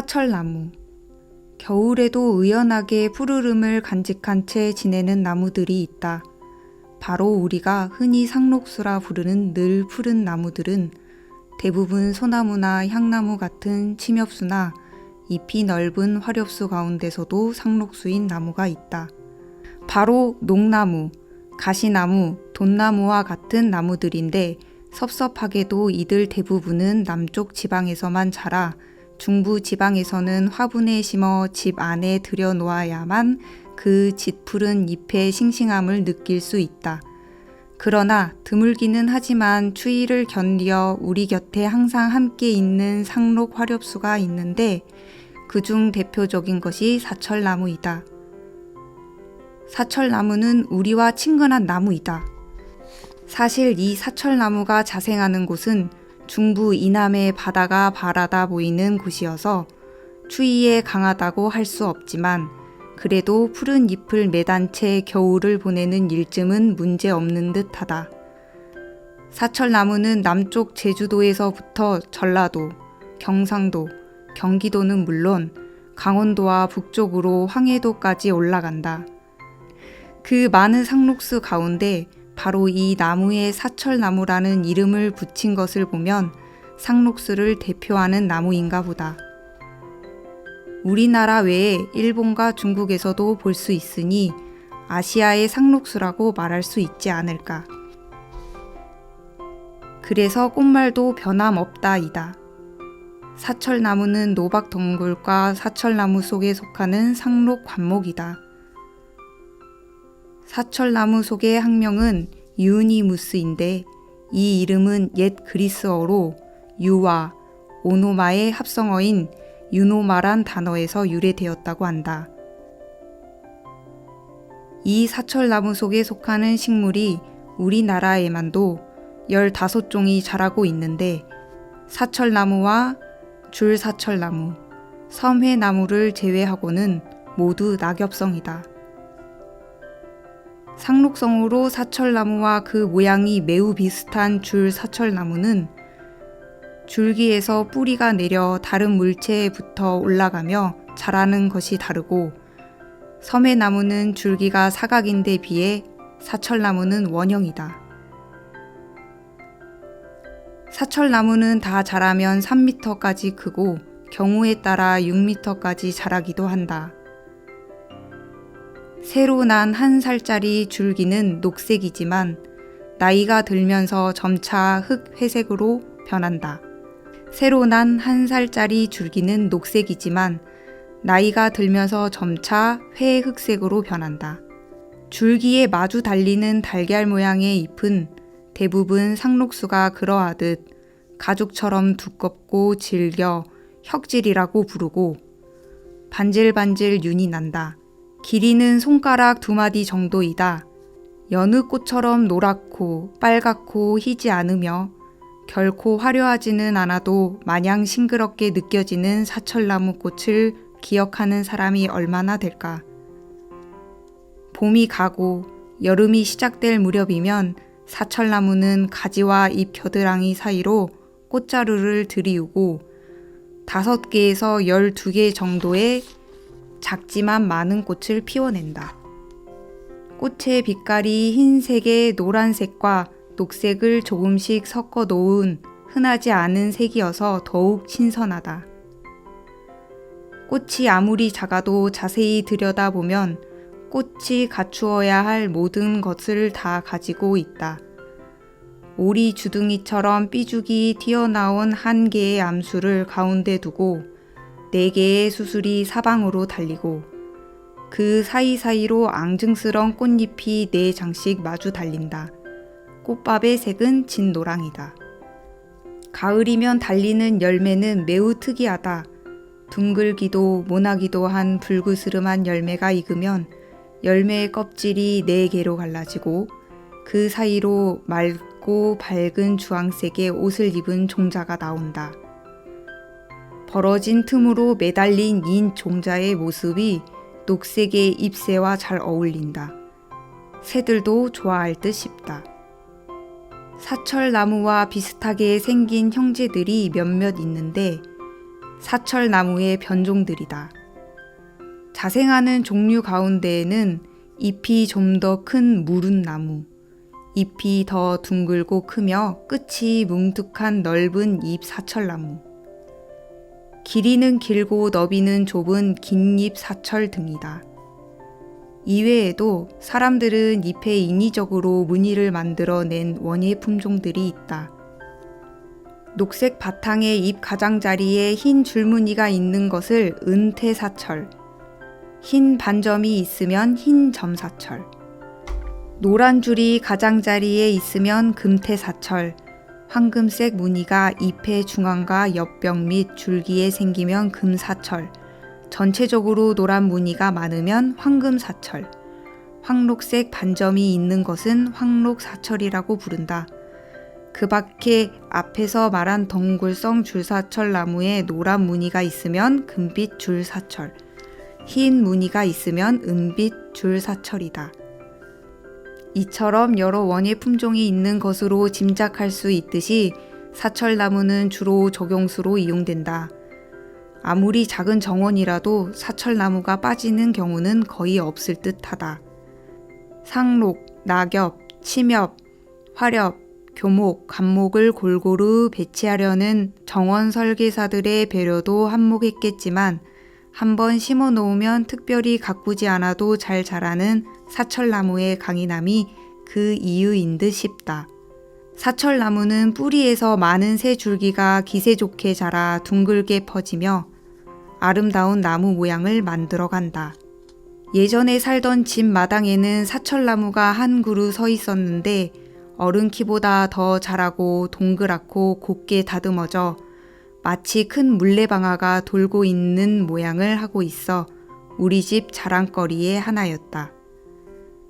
사철나무. 겨울에도 의연하게 푸르름을 간직한 채 지내는 나무들이 있다. 바로 우리가 흔히 상록수라 부르는 늘 푸른 나무들은 대부분 소나무나 향나무 같은 침엽수나 잎이 넓은 화렵수 가운데서도 상록수인 나무가 있다. 바로 녹나무, 가시나무, 돈나무와 같은 나무들인데 섭섭하게도 이들 대부분은 남쪽 지방에서만 자라 중부 지방에서는 화분에 심어 집 안에 들여놓아야만 그 짙푸른 잎의 싱싱함을 느낄 수 있다. 그러나 드물기는 하지만 추위를 견디어 우리 곁에 항상 함께 있는 상록 화렵수가 있는데 그중 대표적인 것이 사철나무이다. 사철나무는 우리와 친근한 나무이다. 사실 이 사철나무가 자생하는 곳은 중부 이남의 바다가 바라다 보이는 곳이어서 추위에 강하다고 할 수 없지만 그래도 푸른 잎을 매단 채 겨울을 보내는 일쯤은 문제 없는 듯하다. 사철나무는 남쪽 제주도에서부터 전라도, 경상도, 경기도는 물론 강원도와 북쪽으로 황해도까지 올라간다. 그 많은 상록수 가운데 바로 이 나무에 사철나무라는 이름을 붙인 것을 보면 상록수를 대표하는 나무인가 보다. 우리나라 외에 일본과 중국에서도 볼 수 있으니 아시아의 상록수라고 말할 수 있지 않을까. 그래서 꽃말도 변함없다이다. 사철나무는 노박 덩굴과 사철나무 속에 속하는 상록 관목이다. 사철나무 속의 학명은 유니무스인데 이 이름은 옛 그리스어로 유와 오노마의 합성어인 유노마란 단어에서 유래되었다고 한다. 이 사철나무 속에 속하는 식물이 우리나라에만도 15종이 자라고 있는데 사철나무와 줄사철나무, 섬회나무를 제외하고는 모두 낙엽성이다. 상록성으로 사철나무와 그 모양이 매우 비슷한 줄 사철나무는 줄기에서 뿌리가 내려 다른 물체에 붙어 올라가며 자라는 것이 다르고 섬의나무는 줄기가 사각인데 비해 사철나무는 원형이다. 사철나무는 다 자라면 3m까지 크고 경우에 따라 6m까지 자라기도 한다. 새로 난 한 살짜리 줄기는 녹색이지만 나이가 들면서 점차 흑회색으로 변한다. 새로 난 한 살짜리 줄기는 녹색이지만 나이가 들면서 점차 회흑색으로 변한다. 줄기에 마주 달리는 달걀 모양의 잎은 대부분 상록수가 그러하듯 가죽처럼 두껍고 질겨 혁질이라고 부르고 반질반질 윤이 난다. 길이는 손가락 두 마디 정도이다. 여느 꽃처럼 노랗고 빨갛고 희지 않으며 결코 화려하지는 않아도 마냥 싱그럽게 느껴지는 사철나무 꽃을 기억하는 사람이 얼마나 될까. 봄이 가고 여름이 시작될 무렵이면 사철나무는 가지와 잎 겨드랑이 사이로 꽃자루를 들이우고 다섯 개에서 열두 개 정도의 작지만 많은 꽃을 피워낸다. 꽃의 빛깔이 흰색에 노란색과 녹색을 조금씩 섞어 놓은 흔하지 않은 색이어서 더욱 신선하다. 꽃이 아무리 작아도 자세히 들여다보면 꽃이 갖추어야 할 모든 것을 다 가지고 있다. 오리 주둥이처럼 삐죽이 튀어나온 한 개의 암수를 가운데 두고 네 개의 수술이 사방으로 달리고 그 사이사이로 앙증스런 꽃잎이 네 장씩 마주 달린다. 꽃밥의 색은 진노랑이다. 가을이면 달리는 열매는 매우 특이하다. 둥글기도 모나기도 한 불그스름한 열매가 익으면 열매의 껍질이 네 개로 갈라지고 그 사이로 맑고 밝은 주황색의 옷을 입은 종자가 나온다. 벌어진 틈으로 매달린 인 종자의 모습이 녹색의 잎새와 잘 어울린다. 새들도 좋아할 듯 싶다. 사철나무와 비슷하게 생긴 형제들이 몇몇 있는데 사철나무의 변종들이다. 자생하는 종류 가운데에는 잎이 좀 더 큰 무른 나무, 잎이 더 둥글고 크며 끝이 뭉툭한 넓은 잎 사철나무, 길이는 길고 너비는 좁은 긴잎 사철 등이다. 이외에도 사람들은 잎에 인위적으로 무늬를 만들어 낸 원예 품종들이 있다. 녹색 바탕에 잎 가장자리에 흰 줄무늬가 있는 것을 은태사철, 흰 반점이 있으면 흰 점사철, 노란 줄이 가장자리에 있으면 금태사철, 황금색 무늬가 잎의 중앙과 옆벽 및 줄기에 생기면 금사철, 전체적으로 노란 무늬가 많으면 황금사철, 황록색 반점이 있는 것은 황록사철이라고 부른다. 그 밖에 앞에서 말한 덩굴성 줄사철 나무에 노란 무늬가 있으면 금빛 줄사철, 흰 무늬가 있으면 은빛 줄사철이다. 이처럼 여러 원예 품종이 있는 것으로 짐작할 수 있듯이 사철나무는 주로 적용수로 이용된다. 아무리 작은 정원이라도 사철나무가 빠지는 경우는 거의 없을 듯하다. 상록, 낙엽, 침엽, 화렵, 교목, 감목을 골고루 배치하려는 정원 설계사들의 배려도 한몫했겠지만 한번 심어 놓으면 특별히 가꾸지 않아도 잘 자라는 사철나무의 강인함이 그 이유인 듯 싶다. 사철나무는 뿌리에서 많은 새 줄기가 기세 좋게 자라 둥글게 퍼지며 아름다운 나무 모양을 만들어 간다. 예전에 살던 집 마당에는 사철나무가 한 그루 서 있었는데 어른 키보다 더 자라고 동그랗고 곱게 다듬어져 마치 큰 물레방아가 돌고 있는 모양을 하고 있어 우리 집 자랑거리의 하나였다.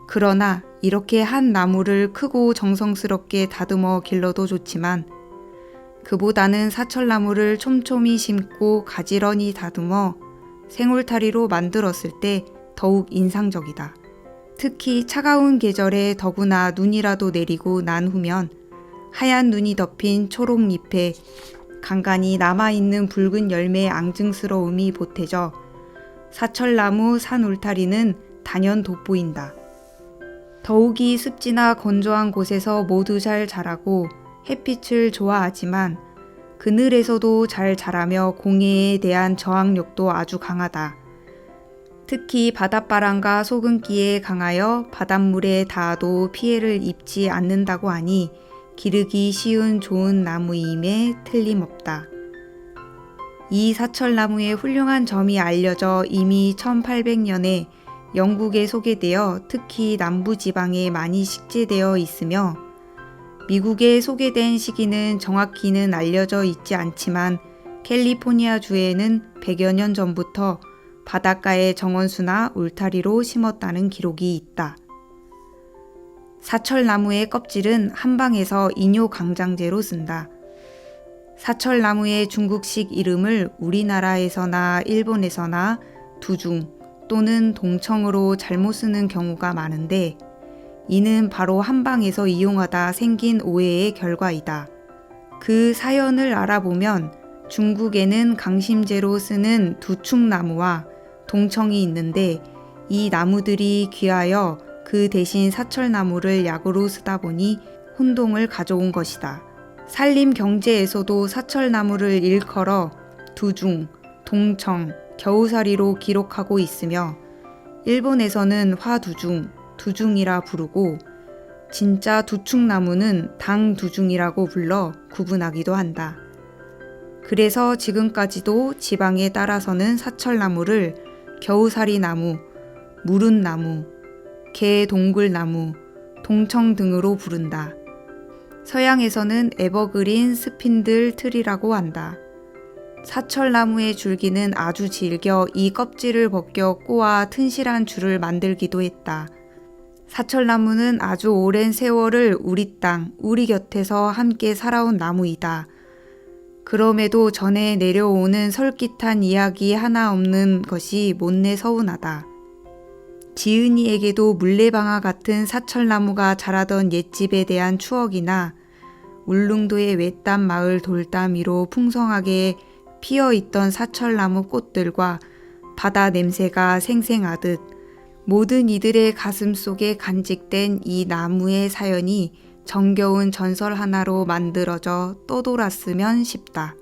그러나 이렇게 한 나무를 크고 정성스럽게 다듬어 길러도 좋지만 그보다는 사철나무를 촘촘히 심고 가지런히 다듬어 생울타리로 만들었을 때 더욱 인상적이다. 특히 차가운 계절에 더구나 눈이라도 내리고 난 후면 하얀 눈이 덮인 초록 잎에 간간히 남아있는 붉은 열매의 앙증스러움이 보태져 사철나무 산 울타리는 단연 돋보인다. 더욱이 습지나 건조한 곳에서 모두 잘 자라고 햇빛을 좋아하지만 그늘에서도 잘 자라며 공해에 대한 저항력도 아주 강하다. 특히 바닷바람과 소금기에 강하여 바닷물에 닿아도 피해를 입지 않는다고 하니 기르기 쉬운 좋은 나무임에 틀림없다. 이 사철나무의 훌륭한 점이 알려져 이미 1800년에 영국에 소개되어 특히 남부지방에 많이 식재되어 있으며 미국에 소개된 시기는 정확히는 알려져 있지 않지만 캘리포니아주에는 100여 년 전부터 바닷가의 정원수나 울타리로 심었다는 기록이 있다. 사철나무의 껍질은 한방에서 이뇨 강장제로 쓴다. 사철나무의 중국식 이름을 우리나라에서나 일본에서나 두중 또는 동청으로 잘못 쓰는 경우가 많은데 이는 바로 한방에서 이용하다 생긴 오해의 결과이다. 그 사연을 알아보면 중국에는 강심제로 쓰는 두축나무와 동청이 있는데 이 나무들이 귀하여 그 대신 사철나무를 약으로 쓰다 보니 혼동을 가져온 것이다. 산림 경제에서도 사철나무를 일컬어 두중, 동청, 겨우살이로 기록하고 있으며 일본에서는 화두중, 두중이라 부르고 진짜 두축나무는 당두중이라고 불러 구분하기도 한다. 그래서 지금까지도 지방에 따라서는 사철나무를 겨우살이 나무, 무른 나무, 개 동굴나무, 동청 등으로 부른다. 서양에서는 에버그린 스핀들 트리라고 한다. 사철나무의 줄기는 아주 질겨 이 껍질을 벗겨 꼬아 튼실한 줄을 만들기도 했다. 사철나무는 아주 오랜 세월을 우리 땅, 우리 곁에서 함께 살아온 나무이다. 그럼에도 전에 내려오는 설깃한 이야기 하나 없는 것이 못내 서운하다. 지은이에게도 물레방아 같은 사철나무가 자라던 옛집에 대한 추억이나 울릉도의 외딴 마을 돌담 위로 풍성하게 피어 있던 사철나무 꽃들과 바다 냄새가 생생하듯 모든 이들의 가슴 속에 간직된 이 나무의 사연이 정겨운 전설 하나로 만들어져 떠돌았으면 싶다.